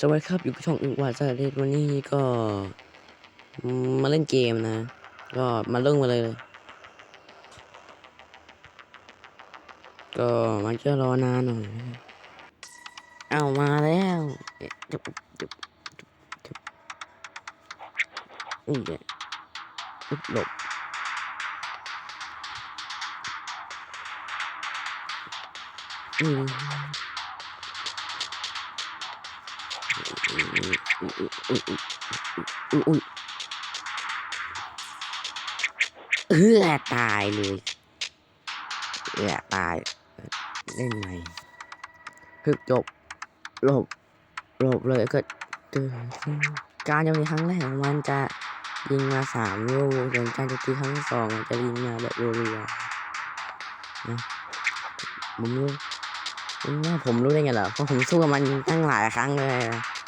สวัสดีครับอยู่กับช่องอึกวาซาเดวันนี้ก็ มาเล่นเกมนะ ก็มาเริ่มมาเลย ก็มันจะรอนานหน่อยเอามาแล้วจุบจุบจุบจุบอุ้ยเดี๋ยวอุ๊บหลบอืม อุ้ยอุ้ยอุ้ยอุ้ยอุ้ยเออตายเลยเออตาย เล่นใหม่คือจบหลบหลบเลยก็เจอการโจมตีครั้งแรกมันจะยิงมาสามลูกส่วนการจมตีครั้งที่สองจะยิงมาแบบรัวๆนะผมรู้ ว่าผมรู้ได้ไงล่ะเพราะผมสู้กับมันตั้งหลายครั้งเลย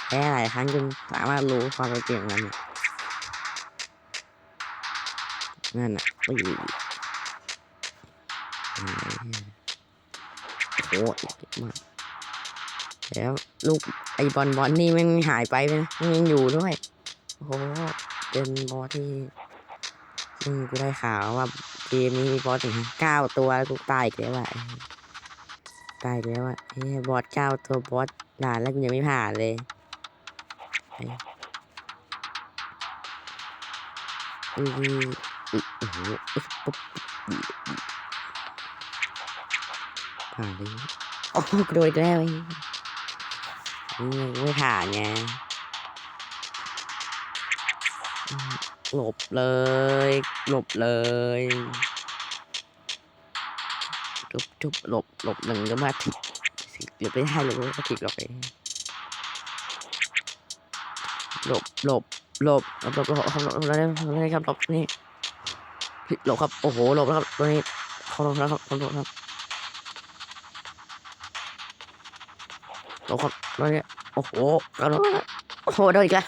แพ้หลายครั้งจนสามารถรู้ความเป็นจริงของมันน่ะนั่นน่ะไปอยู่โอ้โหเจ็บมากแล้วลูกไอบอลบอลนี่มันหายไปนะมันยังอยู่ด้วยโอ้โหเป็นบอสที่ซึ่งกูได้ข่าวว่าเกมนี้มีบอสถึงเก้าตัวแล้วกูตายอีกแล้วอะ ตายแล้วอะเฮ้ยบอสเก้าตัวบอสด่านแล้วกูยังไม่ผ่านเลยอืออือโอ้โหอึ๊บปุ๊บผ่านเลยโอ้โหกระโดดอีกแล้วไอ้นี่ไม่ผ่านไงหลบเลย หลบเลย จุบจุบหลบหลบหนึ่งก็มาถิกหลบไม่ได้หลบก็ถิกหลบไปหลบหลบหลบหลบหลบหลบหลบหลบหลบได้หลบได้ครับหลบนี่หลบครับโอ้โหหลบแล้วครับตัวนี้เขาหลบแล้วครับเขาหลบครับหลบครับตัวนี้โอ้โหเขาหลบโอ้โหโดนอีกแล้ว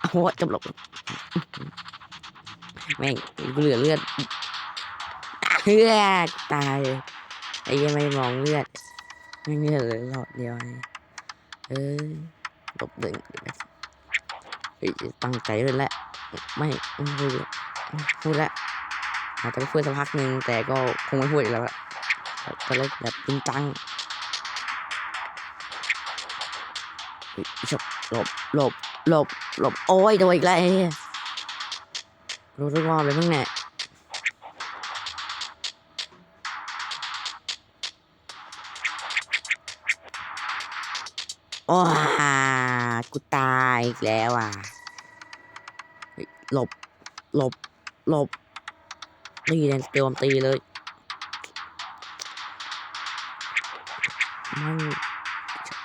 โอ้โหจะหลบแม่งเหลือเลือด เลือดตายไอ้ยังไม่มองเลือดไม่มีเหลือหลอดเดียวไงเออหลบหนึ่งตั้งใจเลยแหละไม่ไม่พูดละพูดละอาจจะไปพูดสักพักหนึ่งแต่ก็คงไม่พูดอีกแล้วอะก็เลยแบบจริงจังหลบหลบหลบหลบโอ้ยโดนอีกแล้วไอ้เหี้ยรู้ทุกรอบเลยมึงเนี่ย โอ้ากูตายอีกแล้วอะหลบ หลบ หลบ นี่แดนเตรียมตีเลย มัน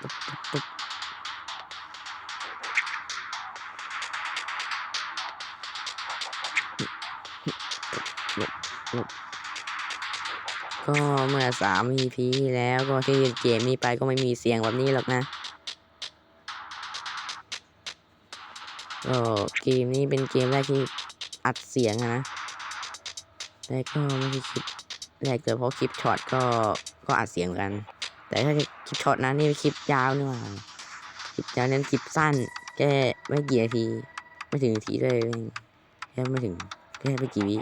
ตุ๊บตุ๊บตุ๊บก็เมื่อสาม EP ที่แล้วก็ที่เกมนี้ไปก็ไม่มีเสียงแบบนี้หรอกนะ เกมนี้เป็นเกมแรกที่อัดเสียงนะแต่ก็ไม่ใช่คลิปแรกเกิดเพราะคลิปช็อตก็ก็อัดเสียงกัน แต่ถ้าคลิปช็อตนั้นนี่เป็นคลิปยาวนี่หว่าคลิปยาวนั้นคลิปสั้นแค่ไม่กี่นาที ไม่ถึงนาทีเลยแค่ไม่ถึงแค่ไม่กี่วิ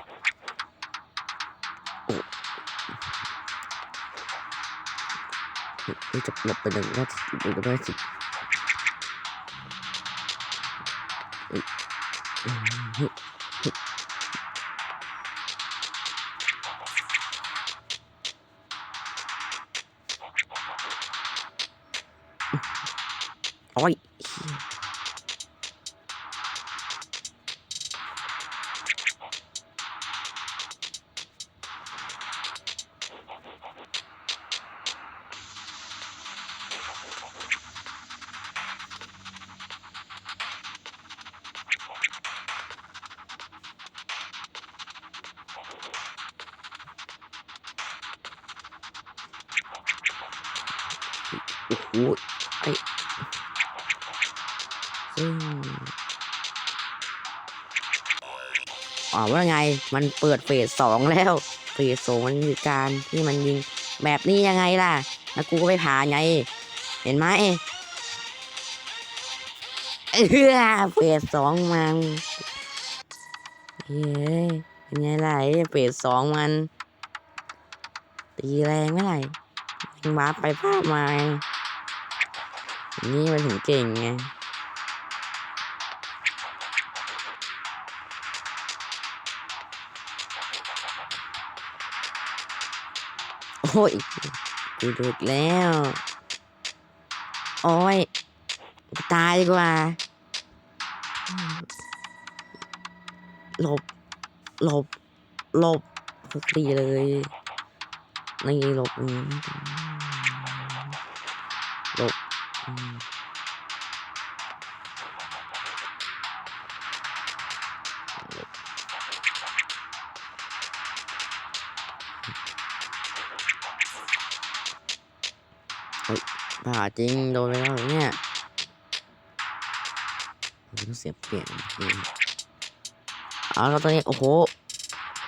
โอ้ยจะหลบไปหนึ่งนาทีหนึ่งนาที โอ้ยโอ้โหไอซึ่งอ๋อว่าไงมันเปิดเฟสสองแล้วเฟสสองมันคือการที่มันยิงแบบนี้ยังไงล่ะแล้วกูก็ไปผ่าไง เห็นไหมเออเฟสสองมันเฮ้ยเป็นไงล่ะเฟสสองมัน ตีแรงไม่ไหรมันวาร์ปไปภาพมา นี่มันถึงเก่งไงโอ้ยกูหลุดแล้ว โอ้ย ตายดีกว่า หลบ หลบ หลบทุกทีเลยนี่หลบอื ผ่าจริงโดนไปแล้วเนี่ยต้องเสียเปลี่ยนเอาแล้วตอนนี้โอ้โห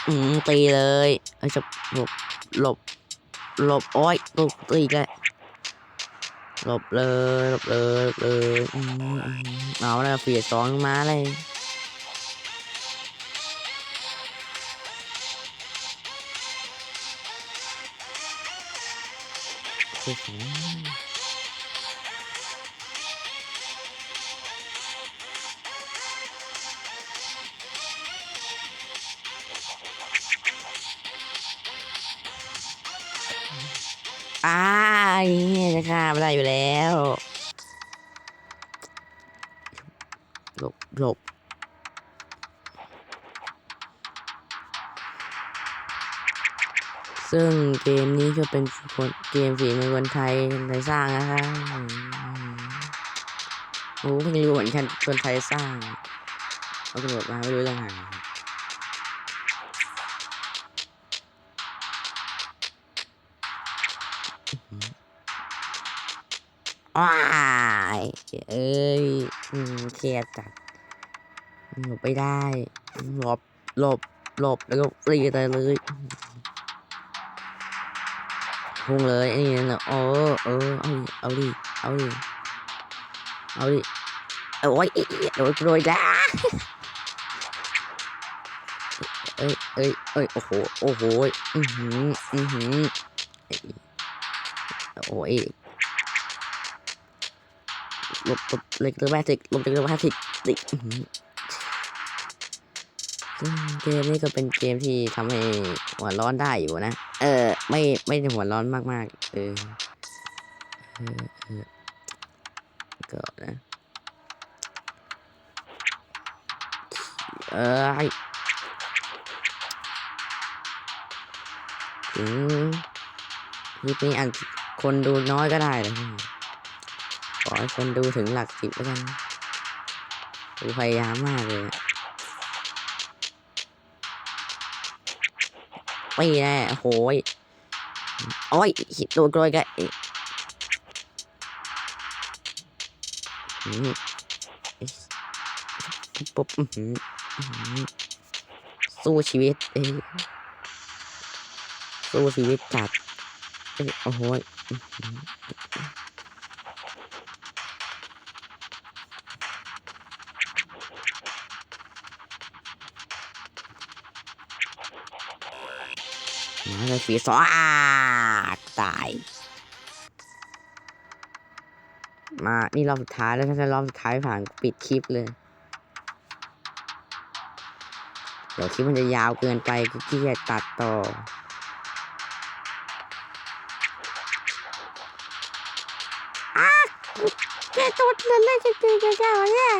อืมตีเลยเอ้จะหลบหลบหลบโอ้ยตกตีอีกแล้ว หลบเลยหลบเลยหลบเลยอืมอืมเอาแล้วเฟียดสองมาเลยโอ้โหอ้ายเนี่จะฆ่าไม่ได้อยู่แล้วหลบหลบซึ่งเกมนี้ก็เป็นคนเกมฝีมือคนไทยคนไทยสร้างนะคะโอ้เพิ่งรู้เหมือนกันคนไทยสร้างเอากระโดดมาไม่รู้เรื่องไห นว้ายเอ้ยเครียดจัดหลบไม่ได้หลบหลบหลบแล้วก็รีไปเลยพุ่งเลยไอ้นี่นะเออเออเอาดิเอาดิเอาดิเอาดิโอ้ยเอ้ยโดนโดนจ้าเอ้ยเอ้ยเอ้ยโอ้โหโอ้โหอือหืออือหือโอ้ย บลบเล็กเล็กแม่ติกลบเลกเล็กแม่ติกติเกมนี้ก็เป็นเกมที่ทำให้หัวร้อนได้อยู่นะ เออ ไม่ไม่หัวร้อนมากๆ เออเออเก็นะเออไอถึงคลิปนี้อันคนดูน้อยก็ได้เลย ขอให้คนดูถึงหลักสิบแล้วกันดูพยายามมากเลยไม่แน่โอ้โหยโอ้ยหิดตัวกลอยกันปุ๊บสู้ชีวิตเอ้ยสู้ชีวิตจัดเอ้ยโอ้โห มาเลยฝีสออาตาย มานี่รอบสุดท้ายแล้วถ้าจะรอบสุดท้ายผ่านปิดคลิปเลย เดี๋ยวคลิปมันจะยาวเกินไปก็เกียจตัดต่ออ้าแกตัวเล่นเล่นจริงๆแกวะเนี่ย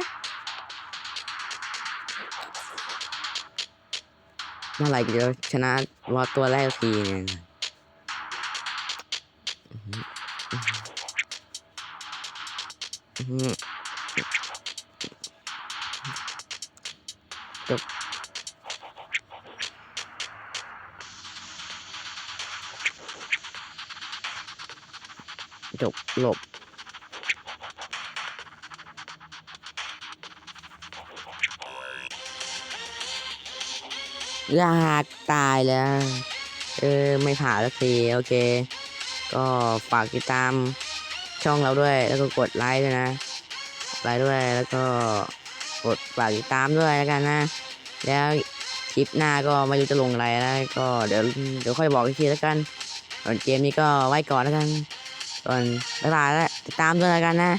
เมื่อไหร่จะชนะวอตัวแรกทีเนี่ยจบจบหลบ ยากตายแล้ว เออ ไม่ผ่านสักที โอเค ก็ฝากติดตามช่องเราด้วย แล้วก็กดไลค์ด้วยนะไลค์ด้วย แล้วก็กดฝากติดตามด้วยแล้วกันนะ แล้วคลิปหน้าก็ไม่รู้จะลงอะไรแล้วก็เดี๋ยวเดี๋ยวค่อยบอกอีกทีแล้วกันส่วนเกมนี้ก็ไว้ก่อนแล้วกัน ก่อนบ๊ายบายแล้วติดตามด้วยแล้วกันนะ